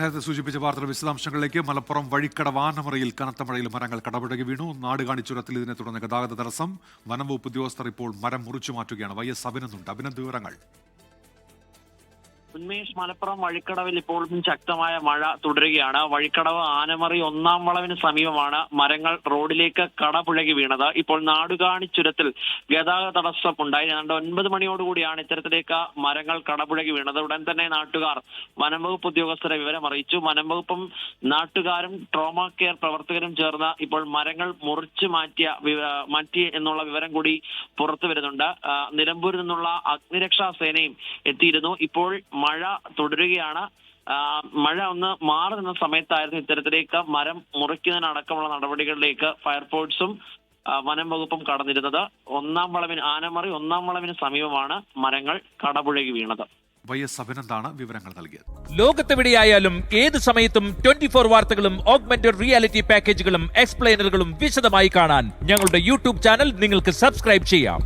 നേരത്തെ സൂചിപ്പിച്ച വാർത്തയുടെ വിശദാംശങ്ങളിലേക്ക് മലപ്പുറം വഴിക്കട വാനമറയിൽ കനത്ത മഴയിൽ മരങ്ങൾ കടപുഴകി വീണു. നാടുകാണി ചുരത്തിൽ ഇതിനെ തുടർന്ന് ഗതാഗത തടസ്സം. വനം വകുപ്പ് ഉദ്യോഗസ്ഥർ ഇപ്പോൾ മരം മുറിച്ചു മാറ്റുകയാണ്. Y S അഭിനന്ദുണ്ട്. അഭിനന്ദ് വിവരങ്ങൾ. ഉന്മേഷ് മലപ്പുറം വഴിക്കടവിൽ ഇപ്പോഴും ശക്തമായ മഴ തുടരുകയാണ്. വഴിക്കടവ് ആനമറി ഒന്നാം വളവിന് സമീപമാണ്. മരങ്ങൾ റോഡിലേക്ക് കടപുഴകി വീണത്. ഇപ്പോൾ നാടുകാണി ചുരത്തിൽ ഗതാഗത തടസ്സം ഉണ്ടായി ഏതാണ്ട് ഒൻപത് മണിയോടുകൂടിയാണ് ഇത്തരത്തിലേക്ക് മരങ്ങൾ കടപുഴകി വീണത്. ഉടൻ തന്നെ നാട്ടുകാർ വനംവകുപ്പ് ഉദ്യോഗസ്ഥരെ വിവരം അറിയിച്ചു. വനംവകുപ്പും നാട്ടുകാരും ട്രോമ കെയർ പ്രവർത്തകരും ചേർന്ന് ഇപ്പോൾ മരങ്ങൾ മുറിച്ചു മാറ്റിയ മാറ്റി എന്നുള്ള വിവരം കൂടി പുറത്തു വരുന്നുണ്ട്. നിലമ്പൂരിൽ നിന്നുള്ള അഗ്നിരക്ഷാ സേനയും എത്തിയിരുന്നു. ഇപ്പോൾ മഴ തുടരുകയാണ്. മഴ ഒന്ന് മാറി നിന്ന സമയത്തായിരുന്നു ഇത്തരത്തിലേക്ക് മരം മുറിക്കുന്നതിനടക്കമുള്ള നടപടികളിലേക്ക് ഫയർഫോഴ്സും വനം വകുപ്പും കടന്നിരുന്നത്. ഒന്നാം വളവിന് ആനമറി ഒന്നാം വളവിന് സമീപമാണ് മരങ്ങൾ കടപുഴകി വീണത്. വൈ എസ് അഭിനന്ദാണ് വിവരങ്ങൾ നൽകിയത്. ലോകത്തെവിടെയായാലും ഏത് സമയത്തും ട്വന്റി ഫോർ വാർത്തകളും ഓഗ്മെന്റഡ് റിയാലിറ്റി പാക്കേജുകളും എക്സ്പ്ലെയിനറുകളും വിശദമായി കാണാൻ ഞങ്ങളുടെ യൂട്യൂബ് ചാനൽ നിങ്ങൾക്ക് സബ്സ്ക്രൈബ് ചെയ്യാം.